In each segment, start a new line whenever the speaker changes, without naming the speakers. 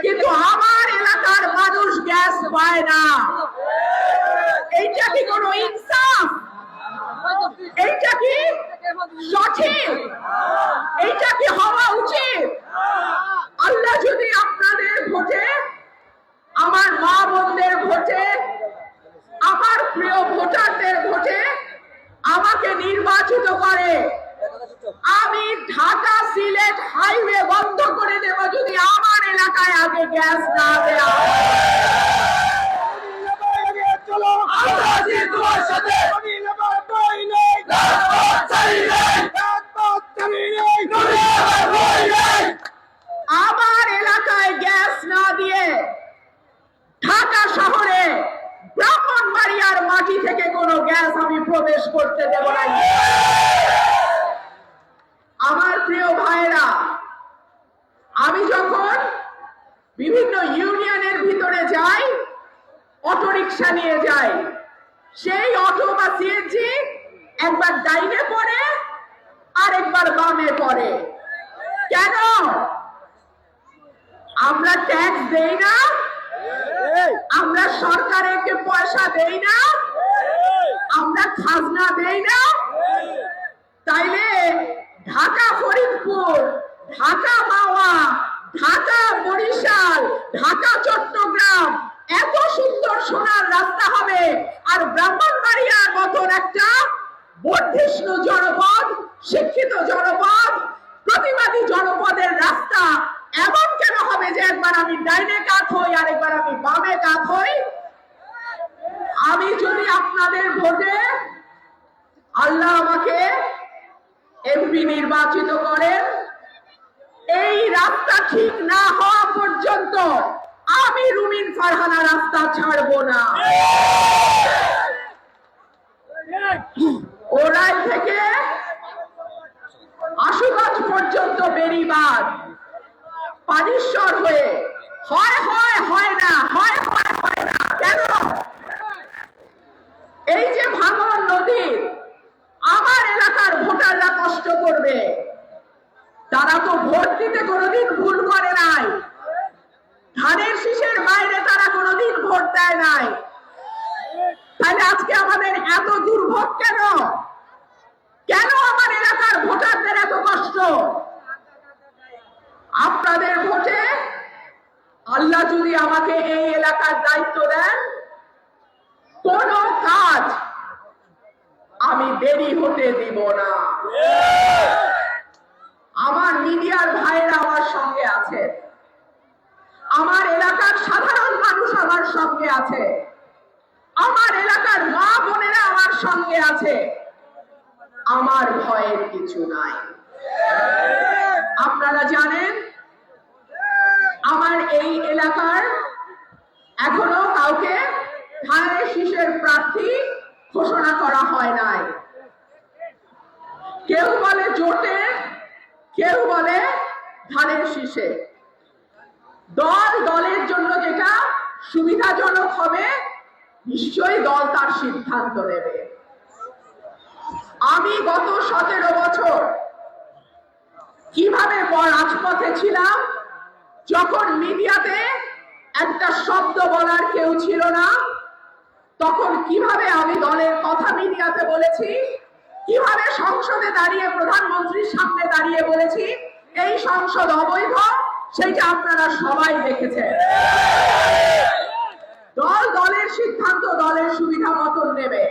কিন্তু আমার এলাকার মানুষ গ্যাস পায় না। এইটা কি কোনো ইনসাফ? এইটা কি সঠিক? এইটা কি হওয়া উচিত? আল্লাহ যদি আপনাদের ভোটে, আমার মা বোনদের ভোটে, আমার প্রিয় ভোটারদের ভোটে আমাকে নির্বাচিত করে, আমি ঢাকা সিলেট হাইওয়ে বন্ধ করে দেব। গ্যাস না হয়।
চলো
আমরা। আমার এলাকায় গ্যাস না দিয়ে ঢাকা শহরে ব্রাহ্মণবাড়িয়ার মাটি থেকে কোনো গ্যাস আমি প্রবেশ করতে দেব না আমার প্রিয় ভাইরা আমি যখন বিভিন্ন ইউনিয়নের ভিতরে যাই অটোরিকশা নিয়ে যাই সেই অটো বা সিএনজি একবার ডাইনে পড়ে আর একবার বামে পড়ে। কেন? আমরা ট্যাক্স দেই না, আমরা সরকারকে পয়সা দেই না, আমরা খাজনা দেই না। তাইলে ঢাকা ফরিদপুর ঢাকা মাওয়া ঢাকা, বরিশাল, ঢাকা, চট্টগ্রাম। এত সুন্দর সোনার রাস্তা হবে। আর ব্রাহ্মণবাড়িয়ার মতন একটা বর্ধিষ্ণু জনপদ, শিক্ষিত জনপদ, প্রতিবাদী জনপদের রাস্তা এমন কেন হবে যে একবার আমি ডাইনে কাত হই আর একবার আমি বামে কাত হই? আমি যদি আপনাদের ভোটে আল্লাহ আমাকে এমপি নির্বাচিত করেন ঠিক না হওয়া পর্যন্ত আমি রুমিন ফারহানা রাস্তা ছাড়বো না। ওরাই থেকে আশুগঞ্জ পর্যন্ত বেরিবাদ। পানিশ্বর হয়ে হয় হয় হয় না, হয় হয় হয় না। কেন? এই যে ভাঙন নদী, আমার এলাকার ভোটাররা কষ্ট করবে। তারা তো ভোট দিতে কোনোদিন ভুল করে নাই। ধানের শীষের বাইরে তারা কোনোদিন ভোট দেয় নাই। তাহলে আজকে আমাদের এত দুর্ভোগ কেন? কেন আমার এলাকার ভোটারদের এত কষ্ট? আপনাদের ভোটে আল্লাহ যদি আমাকে এই এলাকার দায়িত্ব দেন, কোন কাজ আমি দেরি হতে দিব না আমার মিডিয়ার ভাইয়েরা আমার সঙ্গে আছে। আমার এলাকার সাধারণ মানুষ আমার সঙ্গে আছে। আমার এলাকার মা বোনেরা আমার সঙ্গে আছে। আমার ভয়ের কিছু নাই। আপনারা জানেন, আমার এই এলাকার এখনও কাউকে ধানের শীষের প্রার্থী ঘোষণা করা হয় নাই। কেউ বলে জোটে, কেউ বলে ধানের শীষে। দল দলের জন্য যেটা সুবিধাজনক হবে, নিশ্চয়ই দল তার সিদ্ধান্ত নেবে। আমি গত সতেরো বছর কীভাবে রাজপথে ছিলাম, যখন মিডিয়াতে একটা শব্দ বলার কেউ ছিল না, তখন কীভাবে আমি দলের কথা মিডিয়াতে বলেছি, কীভাবে সংসদে দাঁড়িয়ে, প্রধানমন্ত্রীর সামনে দাঁড়িয়ে বলেছি এই সংসদ অবৈধ সেটা আপনারা সবাই দেখেছেন। দল দলের সিদ্ধান্ত, দলের সুবিধা মতন নেবে।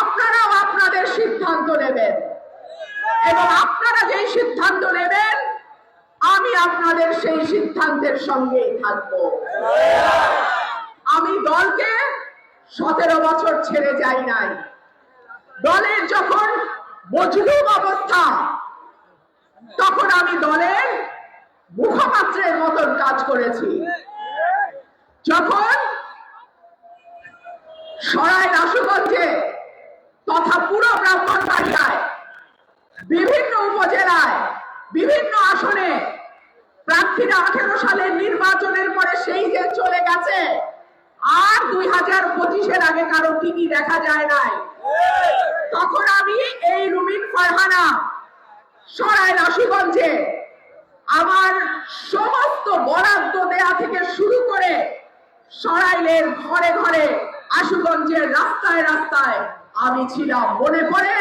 আপনারাও আপনাদের সিদ্ধান্ত নেবেন। এবং আপনারা যেই সিদ্ধান্ত নেবেন, আমি আপনাদের সেই সিদ্ধান্তের সঙ্গেই থাকব। আমি দলকে সতেরো বছর ছেড়ে যাই নাই। দলের যখন মজলুম অবস্থা তখন আমি দলের মুখপাত্রের মতন কাজ করেছি। যখন সরাই রাসুগঞ্জে তথা পুরো ব্রাহ্মণবাড়িয়ায় বিভিন্ন উপজেলায়, বিভিন্ন আসনে প্রার্থীরা আঠেরো সালের নির্বাচনের পরে সেই যে চলে গেছে, আর দুই হাজার পঁচিশের আগে কারও টিভি দেখা যায় নাই। তখন আমি এই রুমিন ফারহানা সরাই রাসুগঞ্জে আমার সমস্ত সরাইলের ঘরে ঘরে আশুগঞ্জের রাস্তায় রাস্তায় আমি ছিলাম মনে পড়ে।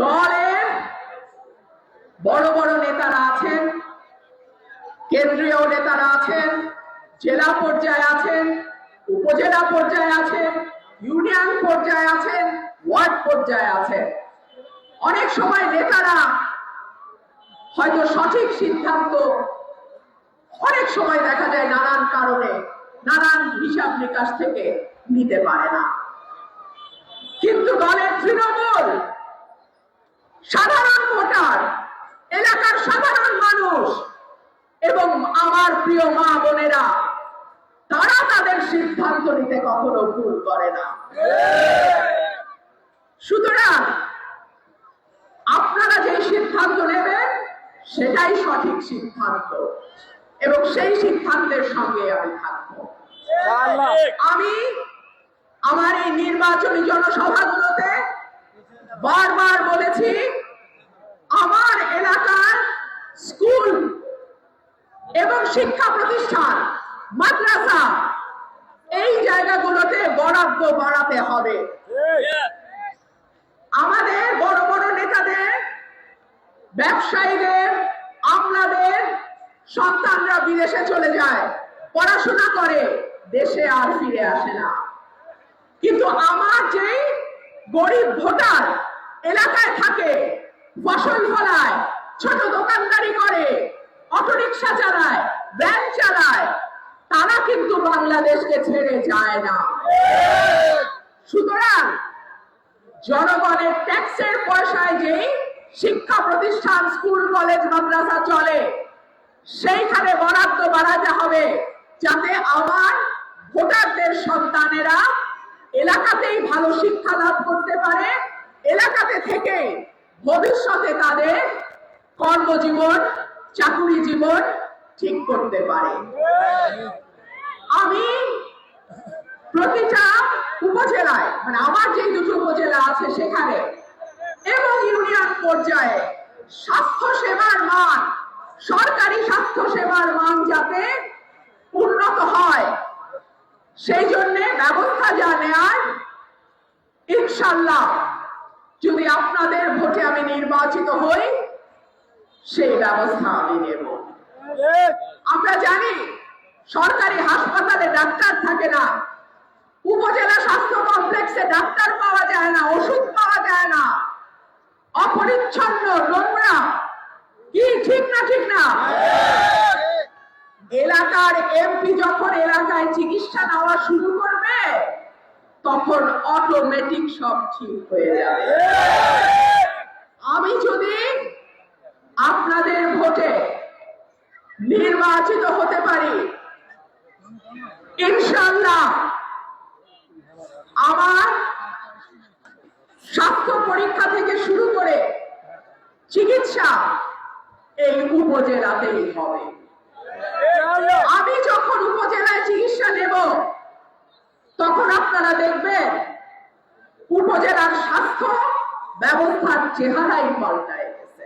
দলের বড় বড় নেতারা আছেন, কেন্দ্রীয় নেতারা আছেন, জেলা পর্যায়ে আছেন, উপজেলা পর্যায়ে আছেন পর্যায়ে আছেন, ওয়ার্ড পর্যায়ে আছেন। অনেক সময় নেতারা হয়তো সঠিক সিদ্ধান্ত, অনেক সময় দেখা যায় নানান কারণে, নানান হিসাব নিকাশ থেকে নিতে পারে না। কিন্তু দলের তৃণমূল, সাধারণ ভোটার, এলাকার সাধারণ মানুষ এবং আমার প্রিয় মা বোনেরা তারা তাদের সিদ্ধান্ত নিতে কখনো ভুল করে না। সুতরাং আপনারা যে সিদ্ধান্ত নেবেন, সেটাই সঠিক সিদ্ধান্ত। এবং সেই সিদ্ধান্তের সঙ্গে আমি থাকব। আমি আমার এই নির্বাচনী জনসভাগুলোতে বারবার বলেছি, আমার এলাকার স্কুল এবং শিক্ষা প্রতিষ্ঠান মাদ্রাসা। এই জায়গাগুলোতে বরাদ্দ বাড়াতে হবে। আমাদের বড় বড় নেতাদের ব্যবসায়ীদের আমলাদের সন্তানরা বিদেশে চলে যায় পড়াশোনা করে দেশে আর ফিরে আসে না। কিন্তু আমার যেই গরিব ভোটার এলাকায় থাকে ফসল ফলায় ছোট দোকানদারি করে অটোরিকশা চালায় ভ্যান চালায় তারা কিন্তু বাংলাদেশকে ছেড়ে যায় না। সুতরাং জনগণের ট্যাক্সের পয়সায় যে শিক্ষা প্রতিষ্ঠান, স্কুল, কলেজ, মাদ্রাসা চলে, সেইখানে বরাদ্দ বাড়াতে হবে যাতে আমার ভোটারদের সন্তানেরা এলাকাতেই ভালো শিক্ষা লাভ করতে পারে, এলাকাতে থেকে ভবিষ্যতে তাদের কর্মজীবন, চাকুরি জীবন ঠিক করতে পারে। আমি প্রতিটা উপজেলায় মানে আমার যে দুটো উপজেলা আছে সেখানে এবং ইউনিয়ন পর্যায়ে স্বাস্থ্য সেবার মান, সরকারি স্বাস্থ্য সেবার মান যাতে উন্নত হয়, সেই জন্য ব্যবস্থা যা নেয়ার, ইনশাল্লাহ যদি আপনাদের ভোটে আমি নির্বাচিত হই, সেই ব্যবস্থা আমি নেব। আমরা জানি সরকারি হাসপাতালে ডাক্তার থাকে না। উপজেলা স্বাস্থ্য কমপ্লেক্সে ডাক্তার পাওয়া যায় না, ওষুধ পাওয়া যায় না। অপরিচ্ছন্ন নোংরা, কি ঠিক না ঠিক না? এলাকার এমপি যখন এলাকায় চিকিৎসা নেওয়া শুরু করবে, তখন অটোমেটিক সব ঠিক হয়ে যাবে। আমি যদি আপনাদের ভোটে নির্বাচিত হতে পারি। ইনশাল্লাহ আমার স্বাস্থ্য পরীক্ষা থেকে শুরু করে চিকিৎসা এই উপজেলাতেই হবে। আমি যখন উপজেলায় চিকিৎসা নেব, তখন আপনারা দেখবেন উপজেলার স্বাস্থ্য ব্যবস্থার চেহারাই পাল্টায় গেছে।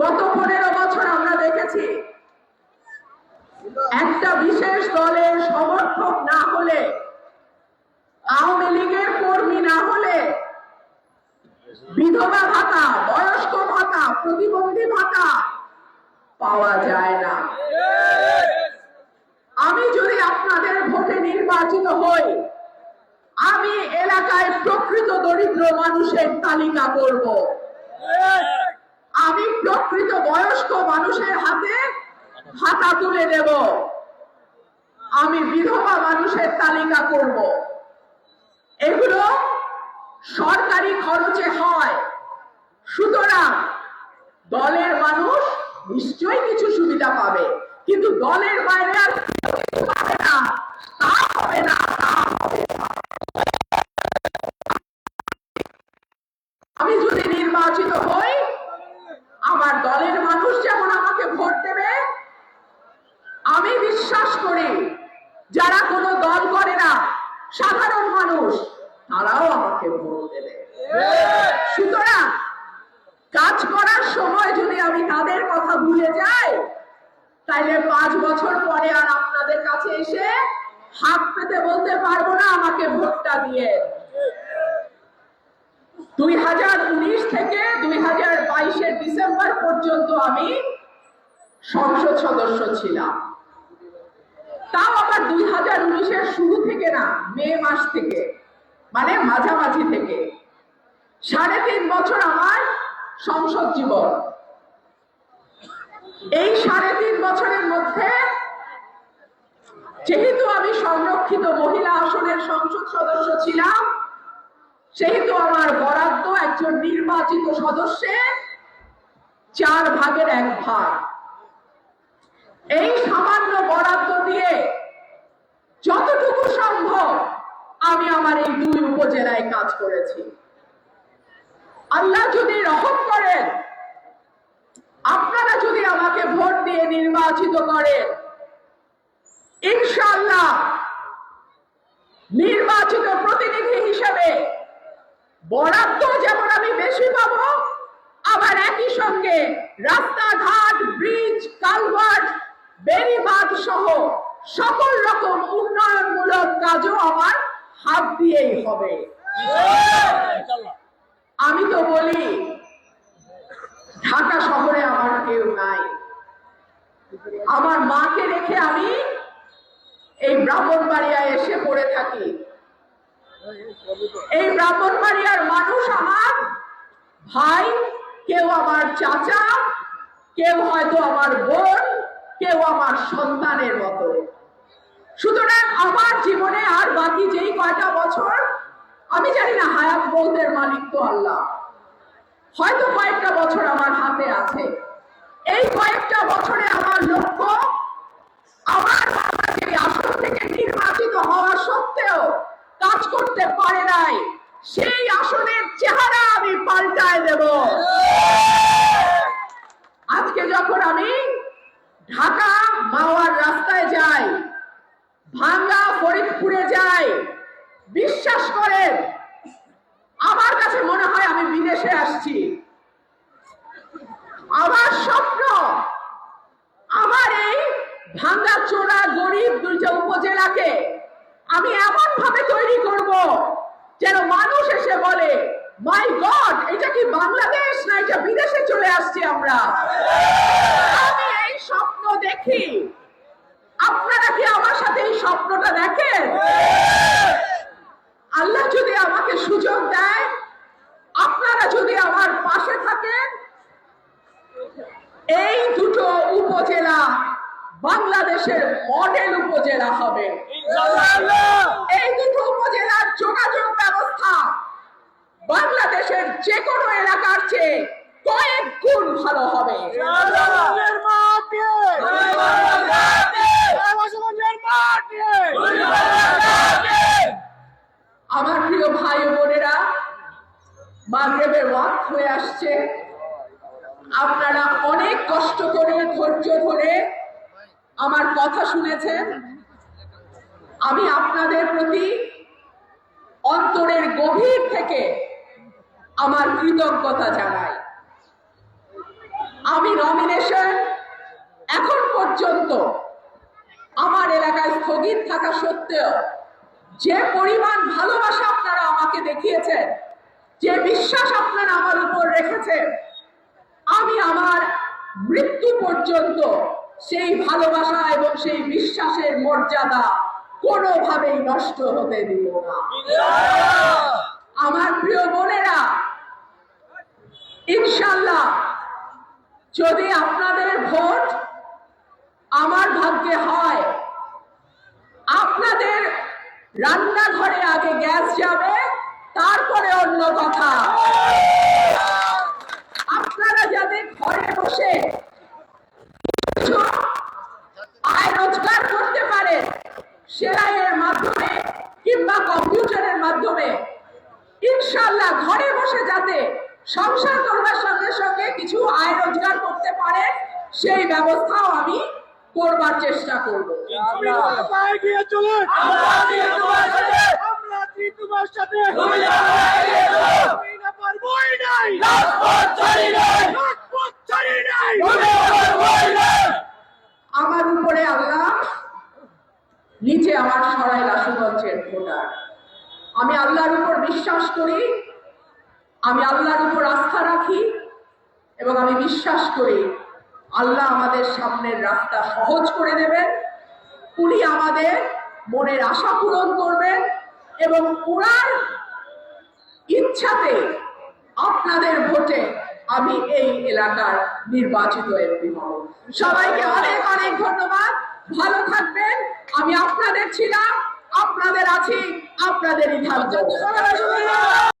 গত পনেরো বছর আমরা দেখেছি, একটা বিশেষ দলের সমর্থক না হলে, আওয়ামী লীগের কর্মী না হলে, বিধবা ভাতা, বয়স্ক ভাতা, প্রতিবন্ধী ভাতা পাওয়া যায় না। আমি যদি আপনাদের ভোটে নির্বাচিত হই, আমি এলাকায় প্রকৃত দরিদ্র মানুষের তালিকা করব। আমি প্রকৃত বয়স্ক মানুষের হাতে ভাতা তুলে দেব। আমি বিধবা মানুষের তালিকা করব। এগুলো সরকারি খরচে হয়। সুতরাং দলের মানুষ নিশ্চয়ই কিছু সুবিধা পাবে। কিন্তু দলের বাইরে আর পাবে না। তা হবে না। আমি যদি নির্বাচিত হই আমার দলের মানুষ যেমন আমাকে ভোট দেবে আমি বিশ্বাস করি যারা কোনো দল করে না সাধারণ মানুষ তারাও আমাকে ভোট দেবে। সুতরাং কাজ করার সময় যদি আমি তাদের কথা ভুলে যায় তাইলে পাঁচ বছর পরে আর আপনাদের কাছে এসে হাত পেতে বলতে পারব না আমাকে ভোটটা দিয়ে। দুই হাজার উনিশ থেকে দুই হাজার বাইশের ডিসেম্বর পর্যন্ত আমি সংসদ সদস্য ছিলাম। তাও আবার দুই হাজার উনিশের শুরু থেকে না, মে মাস থেকে মানে মাঝামাঝি থেকে। সাড়ে তিন বছর আমার সংসদ জীবন। এই সাড়ে তিন বছরের মধ্যে যেহেতু আমি সংরক্ষিত মহিলা আসনের সংসদ সদস্য ছিলাম, সেহেতু আমার বরাদ্দ একজন নির্বাচিত সদস্যের চার ভাগের এক ভাগ। এই সামান্য বরাদ্দ দিয়ে যতটুকু সম্ভব আমি আমার এই দুই উপজেলায় কাজ করেছি। আল্লাহ যদি রহম করেন, আপনারা যদি আমাকে ভোট দিয়ে নির্বাচিত করেন ইনশাল্লাহ নির্বাচিত প্রতিনিধি হিসেবে বরাদ্দ যেমন আমি বেশি পাব, আবার একই সঙ্গে রাস্তাঘাট, ব্রিজ, কালভার্ট বেড়িবাঁধ সহ সকল রকম উন্নয়নমূলক কাজও আমার হাত দিয়েই হবে। আমি তো বলি, ঢাকা শহরে আমার কেউ নাই। আমার মাকে রেখে আমি এই ব্রাহ্মণবাড়িয়ায় এসে পড়ে থাকি। এই ব্রাহ্মণবাড়িয়ার মানুষ আমার ভাই, কেউ আমার চাচা, কেউ হয়তো আমার বোন কেউ আমার সন্তানের মতো। সুতরাং আমার জীবনে আর বাকি যেই কয়টা বছর, আমি জানি না হায়াত বলদের মালিক তো আল্লাহ। হয়তো কয়েকটা বছর আমার হাতে আছে। এই কয়েকটা বছরে আমার লক্ষ্য আমার বাবা যে আসন থেকে নির্বাচিত হওয়া সত্ত্বেও কাজ করতে পারে নাই, সেই আসনের চেহারা আমি পাল্টায় দেব আজকে যখন আমি ঢাকা মাওয়ার রাস্তায় যাই ভাঙ্গা ফরিদপুরে যাই বিশ্বাস করেন আমার কাছে মনে হয় আমি বিদেশে আসছি আমার স্বপ্ন আমার এই ভাঙ্গা চোরা গরিব দুইটা উপজেলাকে আমি এমন ভাবে তৈরি করব যেন মানুষ এসে বলে মাই গড এটা কি বাংলাদেশ না এটা বিদেশে চলে আসছি আমরা। আমি এই স্বপ্ন দেখি। আপনারা কি আমার সাথে এই স্বপ্নটা দেখেন? আল্লাহ যদি আমাকে সুযোগ দেয়, আপনারা যদি আমার পাশে থাকেন, এই দুটো উপজেলা বাংলাদেশের মডেল উপজেলা হবে। এই দুটো উপজেলার যোগাযোগ ব্যবস্থা বাংলাদেশের যে কোনো এলাকার চেয়ে কয়েক ভালো হবে। আমার প্রিয় ভাই বোনেরা মাগরেবের ওয়াক হয়ে আসছে। আপনারা অনেক কষ্ট করে ধৈর্য ধরে আমার কথা শুনেছেন। আমি আপনাদের প্রতি অন্তরের গভীর থেকে আমার কৃতজ্ঞতা জানাই। আমি নমিনেশন এখন পর্যন্ত আমার এলাকায় স্থগিত থাকা সত্ত্বেও যে পরিমাণ ভালোবাসা আপনারা আমাকে দেখিয়েছেন যে বিশ্বাস আপনারা আমার উপর রেখেছেন আমি আমার মৃত্যু পর্যন্ত সেই ভালোবাসা এবং সেই বিশ্বাসের মর্যাদা কোনোভাবেই নষ্ট হতে দিব না। আমার প্রিয় বোনেরা ইনশাল্লাহ যদি আপনাদের ভোট আমার ভাগ্যে হয়, আপনাদের রান্নাঘরে আগে গ্যাস যাবে, তারপরে অন্য কথা। আপনারা যাতে ঘরে বসে আয় রোজগার করতে পারেন সেলাইয়ের মাধ্যমে কিংবা কম্পিউটারের মাধ্যমে। ইনশাল্লাহ ঘরে বসে যাতে সংসার করবার সঙ্গে সঙ্গে কিছু আয় রোজগার করতে পারে সেই ব্যবস্থাও আমি করবার চেষ্টা করব।
আমার উপরে আল্লাহ নিচে
আমার সরাইলা
সুগঞ্জের ভোটার।
আমি আল্লাহর উপর বিশ্বাস করি আমি আল্লাহর উপর আস্থা রাখি এবং আমি বিশ্বাস করি আল্লাহ আমাদের সামনের রাস্তা সহজ করে দেবেন। উনি আমাদের মনের আশা পূরণ করবেন এবং ওনার ইচ্ছাতে আপনাদের ভোটে আমি এই এলাকার নির্বাচিত এমপি হব। সবাইকে অনেক অনেক ধন্যবাদ। ভালো থাকবেন। আমি আপনাদের ছিলাম, আপনাদের আছি, আপনাদেরই থাকব।